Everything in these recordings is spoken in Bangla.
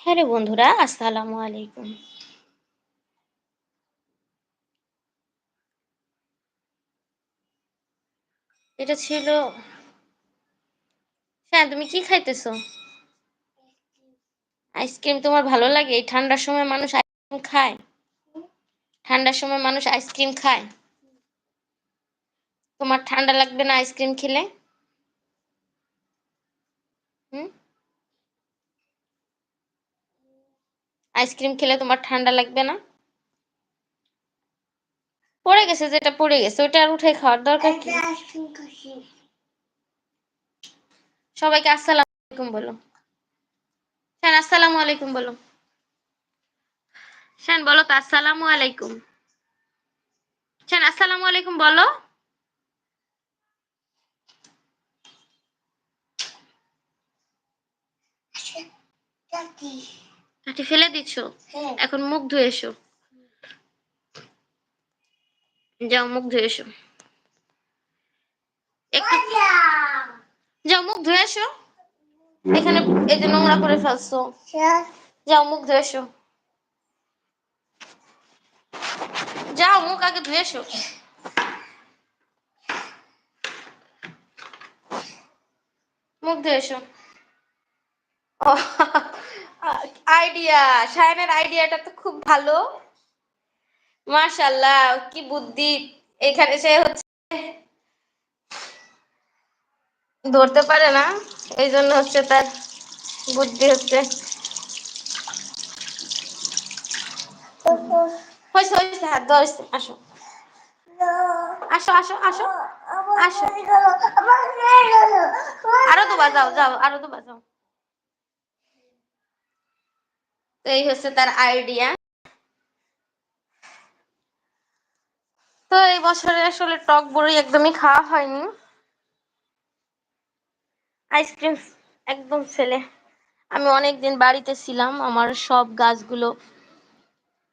হ্যাঁ রে বন্ধুরা, আসসালামু আলাইকুম। এটা ছিল হ্যাঁ তুমি কি খাইতেছো? আইসক্রিম তোমার ভালো লাগে? এই ঠান্ডার সময় মানুষ আইসক্রিম খায়। ঠান্ডার সময় মানুষ আইসক্রিম খায়। তোমার ঠান্ডা লাগবে না আইসক্রিম খেলে? হুম? আইসক্রিম খেলে তোমার ঠান্ডা লাগবে না? পড়ে গেছে যেটা পড়ে গেছে ওটা আর উঠে খাওয়ার দরকার কি? সবাইকে আসসালামু আলাইকুম বলো। শান আসসালামু আলাইকুম বলো। শান বলো তো আসসালামু আলাইকুম। শান আসসালামু আলাইকুম বলো। কাঠি ফেলে দিচ্ছ এখন মুখ ধুয়ে এসো। যাও মুখ ধুয়ে এসো। একটু যাও মুখ ধুয়ে এসো। এখানে এই যে নোংরা করে ফেলছো। যাও মুখ ধুয়ে এসো। যাও মুখ আগে ধুয়ে এসো। মুখ ধুয়ে এসো। আইডিয়া সায়নের আইডিয়াটা তো খুব ভালো। মাশাল্লাহ, কি বুদ্ধি। এখানে সে হচ্ছে ধরতে পারে না, এই জন্য হচ্ছে তার বুদ্ধি হচ্ছে। আসো। আসো আসো আসো আসো। আরও দুবার যাও যাও, আরও দুবার যাও। তো এই হচ্ছে তার আইডিয়া তো এই বছরে আসলে টক বড়ি একদমই খাওয়া হয়নি। আইসক্রিম একদম ফেলে। আমি অনেক দিন বাড়িতে ছিলাম, আমার সব গাছগুলো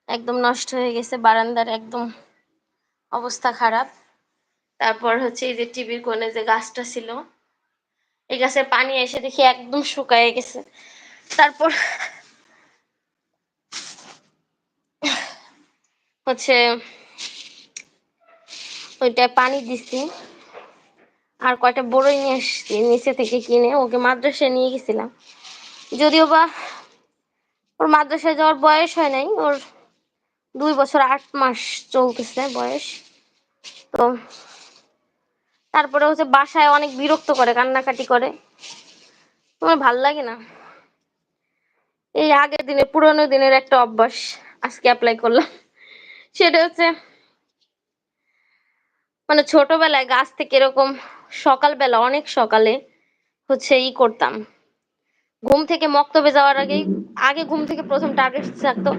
একদম নষ্ট হয়ে গেছে, বারান্দার একদম অবস্থা খারাপ। তারপর হচ্ছে এই যে টিভির কোণে যে গাছটা ছিল, এই গাছের পানি এসে দেখি একদম শুকায় গেছে। তারপর হচ্ছে ওইটা পানি দিছি। আর কয়টা বড়ই নিয়ে এসছি নিচে থেকে কিনে ওকে মাদ্রাসায় নিয়ে গেছিলাম। যদিও বা ওর মাদ্রাসায় যাওয়ার বয়স হয় নাই, ওর দুই বছর আট মাস চলতেছে বয়স। তো তারপরে হচ্ছে বাসায় অনেক বিরক্ত করে, কান্নাকাটি করে। তোমার ভালো লাগে না। এই আগের দিনে পুরোনো দিনের একটা অভ্যাস আজকে অ্যাপ্লাই করলাম। সেটা হচ্ছে মানে ছোটবেলায় গাছ থেকে এরকম সকালবেলা, অনেক সকালে হচ্ছে ই করতাম। ঘুম থেকে মক্তবে যাওয়ার আগেই, আগে ঘুম থেকে প্রথম টার্গেট থাকতো,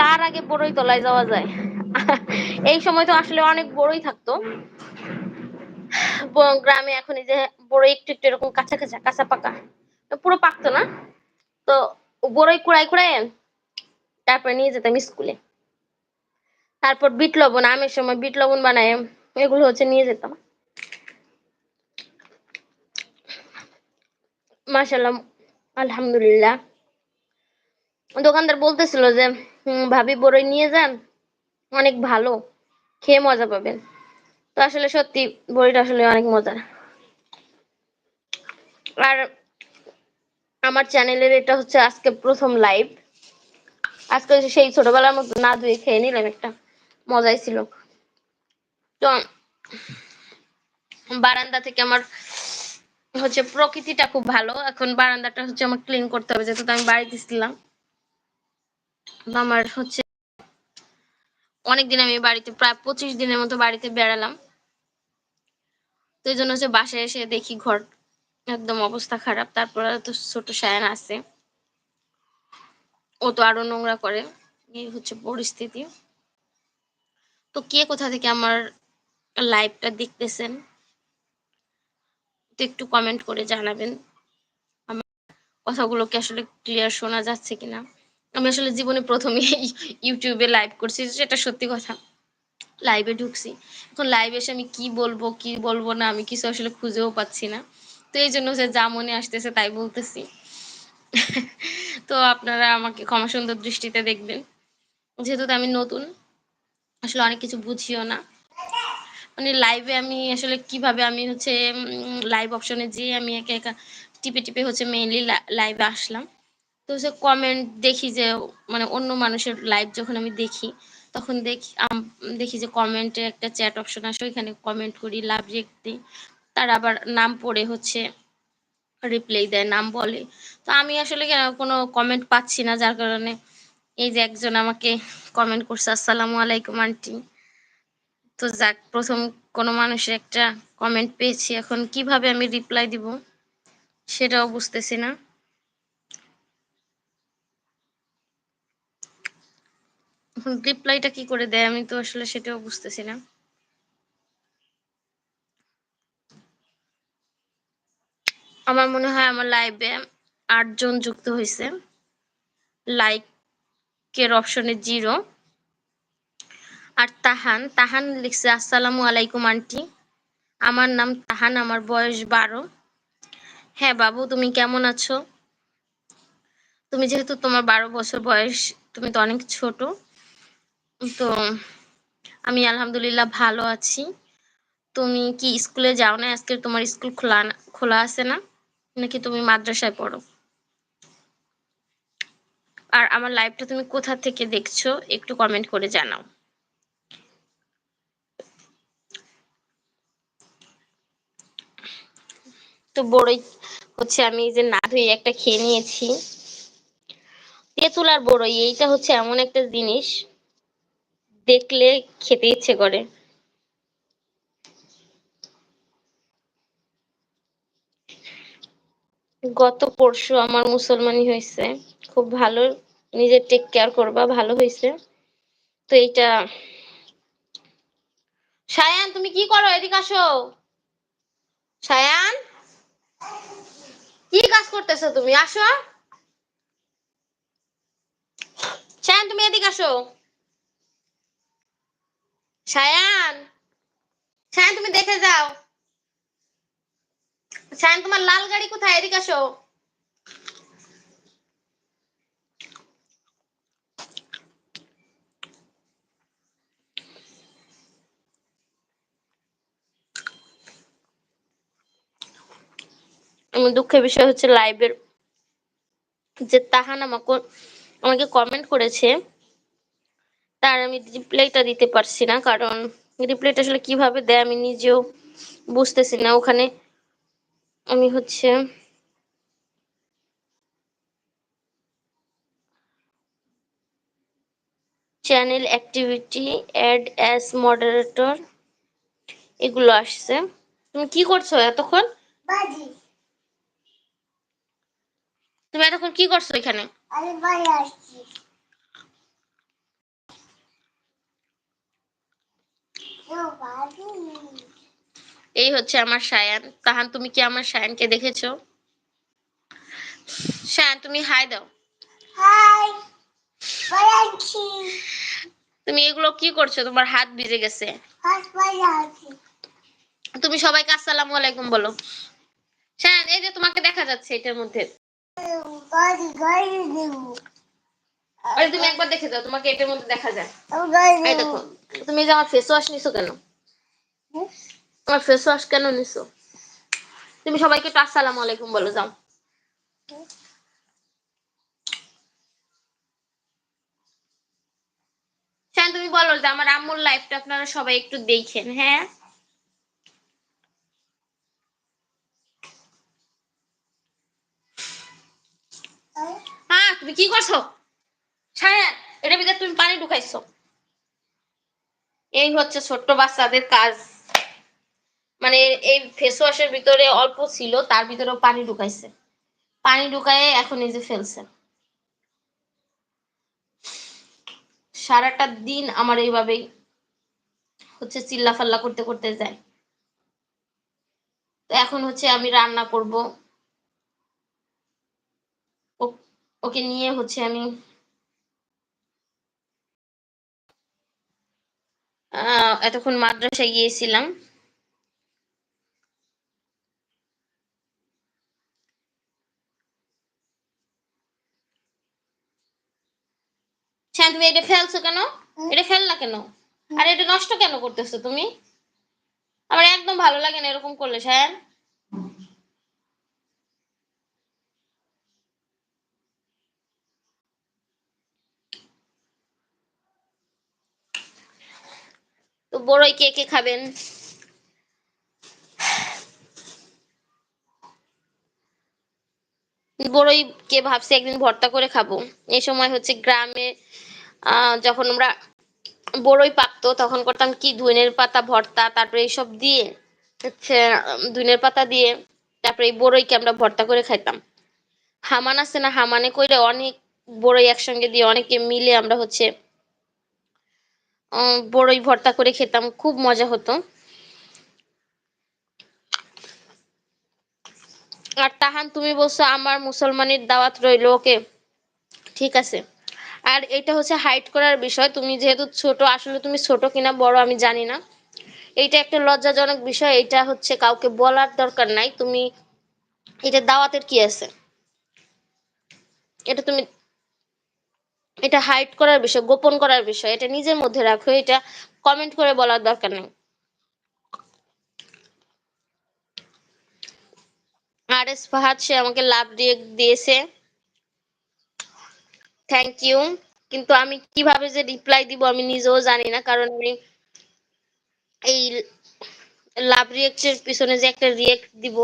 কার আগে বড়ই তলায় যাওয়া যায়? এই সময় তো আসলে অনেক বড়ই থাকতো। গ্রামে এখন এই যে বড়ই একটু একটু এরকম কাঁচা কাঁচা কাঁচা পাকা পুরো পাকতো না। তো বড়ই কুড়াই কুড়াই তারপরে নিয়ে যেতাম স্কুলে। তারপর বিট লবণ, আমের সময় বিট লবণ বানায় এগুলো হচ্ছে নিয়ে যেতাম। মাসাল্লাহ আলহামদুলিল্লাহ। দোকানদার বলতেছিল যে ভাবি বড়ই নিয়ে যান, অনেক ভালো, খেয়ে মজা পাবেন। তো আসলে সত্যি বড়িটা আসলে অনেক মজার। আর আমার চ্যানেলের এটা হচ্ছে আজকে প্রথম লাইভ আজকে সেই ছোটবেলার মতো না ধুয়ে খেয়ে নিলাম একটা। মজাই ছিল। তো বারান্দা থেকে আমার হচ্ছে প্রকৃতিটা খুব ভালো। এখন বারান্দাটা হচ্ছে আমার ক্লিন করতে হবে, যেহেতু আমি বাড়িতে ছিলাম আমার হচ্ছে অনেকদিন আমি বাড়িতে, প্রায় পঁচিশ দিনের মতো বাড়িতে বেড়ালাম। তো এই জন্য হচ্ছে বাসায় এসে দেখি ঘর একদম অবস্থা খারাপ। তারপরে তো ছোট সায়ান আছে। ও তো আরও নোংরা করে। এই হচ্ছে পরিস্থিতি। তো কে কোথা থেকে আমার লাইভটা দেখতেছেন? তো একটু কমেন্ট করে জানাবেন। আমার কথাগুলোকে আসলে ক্লিয়ার শোনা যাচ্ছে কিনা? আমি আসলে জীবনে প্রথমে ইউটিউবে লাইভ করছি, সেটা সত্যি কথা। লাইভে ঢুকছি। এখন লাইভে এসে আমি কি বলব কি বলব না, আমি কিছু আসলে খুঁজেও পাচ্ছি না। তো এই জন্য যে যা মনে আসতেছে তাই বলতেছি। তো আপনারা আমাকে ক্ষমা সুন্দর দৃষ্টিতে দেখবেন। যেহেতু আমি নতুন আসলে অনেক কিছু বুঝিও না। মানে লাইভে আমি আসলে কীভাবে আমি হচ্ছে লাইভ অপশনে যেয়ে আমি একা একা টিপে টিপে হচ্ছে মেইনলি লাইভে আসলাম। তো হচ্ছে কমেন্ট দেখি যে মানে অন্য মানুষের লাইভ যখন আমি দেখি, তখন দেখি দেখি যে কমেন্টে একটা চ্যাট অপশন আসে, ওইখানে কমেন্ট করি লাভ রেখে দিই। তার আবার নাম পড়ে হচ্ছে রিপ্লাই দেয়, নাম বলে। তো আমি আসলে কোনো কমেন্ট পাচ্ছি না, যার কারণে এই যে একজন আমাকে কমেন্ট করছে, আসসালামু আলাইকুম, আন্টি। তো যাক, প্রথম কোনো মানুষের একটা কমেন্ট পেয়েছি। এখন কীভাবে আমি রিপ্লাই দিব সেটাও বুঝতেছি না। রিপ্লাইটা কি করে দেয় আমি তো আসলে সেটাও বুঝতেছি না। আমার মনে হয় আমার লাইভে আটজন যুক্ত হয়েছে লাইকের অপশনে জিরো আর তাহান তাহান লিখছে, আসসালামু আলাইকুম, আন্টি। আমার নাম তাহান, আমার বয়স বারো। হ্যাঁ বাবু, তুমি কেমন আছো? তুমি যেহেতু তোমার বারো বছর বয়স, তুমি তো অনেক ছোট। তো আমি আলহামদুলিল্লাহ ভালো আছি। তুমি কি স্কুলে যাও না আজকে তোমার স্কুল খোলা খোলা আছে না? নাকি তুমি মাদ্রাসায় পড়ো? আর আমার লাইভটা তুমি কোথা থেকে দেখছ, একটু কমেন্ট করে জানাও। তো বড়ই হচ্ছে আমি যে না ধুয়ে একটা খেয়ে নিয়েছি। তেঁতুল আর বড়ই, এইটা হচ্ছে এমন একটা জিনিস, দেখলে খেতে ইচ্ছে করে। গত পরশু আমার মুসলমানি হয়েছে খুব ভালো, নিজের টেক কেয়ার করবা, ভালো হয়েছে তো এইটা সায়ান, তুমি কি করো? এদিকে আসো। সায়ান? কি কাজ করতেছো তুমি? আসো। সায়ান, তুমি এদিকে আসো। সায়ান? সায়ান, তুমি দেখে যাও। সায়ান, তোমার লাল গাড়ি কোথায়? এদিকে আসো। দুঃখের বিষয় হচ্ছে লাইভের যে তাহান আমাকে আমাকে কমেন্ট করেছে, তার আমি রিপ্লাইটা দিতে পারছি না, কারণ রিপ্লাইটা আসলে কীভাবে দেয় আমি নিজেও বুঝতেছি না। ওখানে আমি হচ্ছে channel activity add as moderator এগুলো আসছে। তুমি কি করছ এতক্ষণ? তুমি এতক্ষণ কি করছ এখানে? এই হচ্ছে আমার সায়ান। তাহান তুমি কি আমার সায়ানকে দেখেছ? সায়ান তুমি হাই দাও। হাই তুমি এগুলো কি করছ? তোমার হাত ভিজে গেছে। তুমি সবাইকে আসসালামু আলাইকুম বলো। সায়ান এই যে তোমাকে দেখা যাচ্ছে এটার মধ্যে। তুমি একবার দেখে যাও তোমাকে এটার মধ্যে দেখা যায়। এই দেখো তুমি যে আমার ফেস ওয়াশ নিছো কেন? তোমার ফেস ওয়াশ কেন নিছো? তুমি সবাইকে একটু আসসালামু আলাইকুম বলো, যাও। হ্যাঁ তুমি বলো যে আমার আম্মুর লাইফটা আপনারা সবাই একটু দেখেন হ্যাঁ? হ্যাঁ তুমি কি করছ? ছায়া এটার ভিতরে তুমি পানি ঢুকাইছো। এই হচ্ছে ছোট্ট বাচ্চাদের কাজ। মানে এই ফেস ওয়াশের ভিতরে অল্প ছিল, তার ভিতরেও পানি ঢুকাইছে। পানি ঢুকায় এখন এই যে ফেলছে। সারাটা দিন আমার এইভাবেই হচ্ছে চিল্লা ফাল্লা করতে করতে যায়। তো এখন হচ্ছে আমি রান্না করব। ওকে নিয়ে হচ্ছে আমি এতক্ষণ মাদ্রাসায় গিয়েছিলাম। তুমি এটা ফেলছো কেন? এটা ফেললা কেন? আর এটা নষ্ট কেন করতেছো তুমি? আমার একদম ভালো লাগে না এরকম করলে সায়ন তো বড়ই কে কে খাবেন? বড়ই কে ভাবছি একদিন ভর্তা করে খাব। এই সময় হচ্ছে গ্রামে যখন আমরা বড়ই পাকতো, তখন করতাম কি ধনের পাতা ভর্তা, তারপরে এইসব দিয়ে হচ্ছে ধনের পাতা দিয়ে তারপরে এই বড়ইকে আমরা ভর্তা করে খাইতাম। হামান আছে না, হামানে কইরে অনেক বড়ই একসঙ্গে দিয়ে অনেকে মিলে আমরা হচ্ছে বড়ই ভর্তা করে খেতাম, খুব মজা হতো। আর তাহান, তুমি বলছো আমার মুসলমানের দাওয়াত রইল, ওকে? ঠিক আছে। আর এটা হচ্ছে হাইট করার বিষয়, তুমি যেহেতু ছোট, আসলে তুমি ছোট কিনা বড় আমি জানি না। এইটা একটা লজ্জাজনক বিষয় এটা হচ্ছে কাউকে বলার দরকার নাই। তুমি, এটা দাওয়াতের কি আছে? এটা তুমি, এটা হাইট করার বিষয়, গোপন করার বিষয়, এটা নিজের মধ্যে রাখো, এটা কমেন্ট করে বলার দরকার নেই। আর ফাহাদ, সে আমাকে লাভ দিয়ে দিয়েছে। থ্যাংক ইউ কিন্তু আমি কীভাবে যে রিপ্লাই দিব আমি নিজেও জানি না, কারণ আমি এই লাভ রিয়েক্টের পিছনে যে একটা রিয়েক্ট দিব,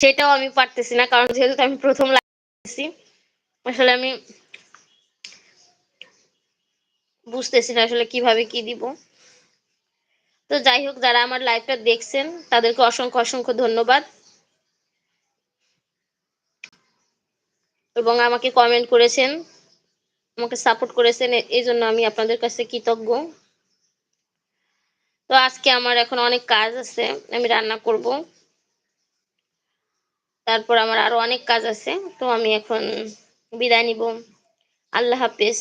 সেটাও আমি পারতেছি না, কারণ যেহেতু আমি প্রথম লাগতেছি আসলে আমি বুঝতেছি না আসলে কীভাবে কি দিব। তো যাই হোক, যারা আমার লাইভটা দেখছেন, তাদেরকে অসংখ্য অসংখ্য ধন্যবাদ। এবং আমাকে কমেন্ট করেছেন, আমাকে সাপোর্ট করেছেন এই জন্য আমি আপনাদের কাছে কৃতজ্ঞ। তো আজকে আমার এখন অনেক কাজ আছে, আমি রান্না করব। তারপর আমার আরও অনেক কাজ আছে, তো আমি এখন বিদায় নিব। আল্লাহ হাফেজ।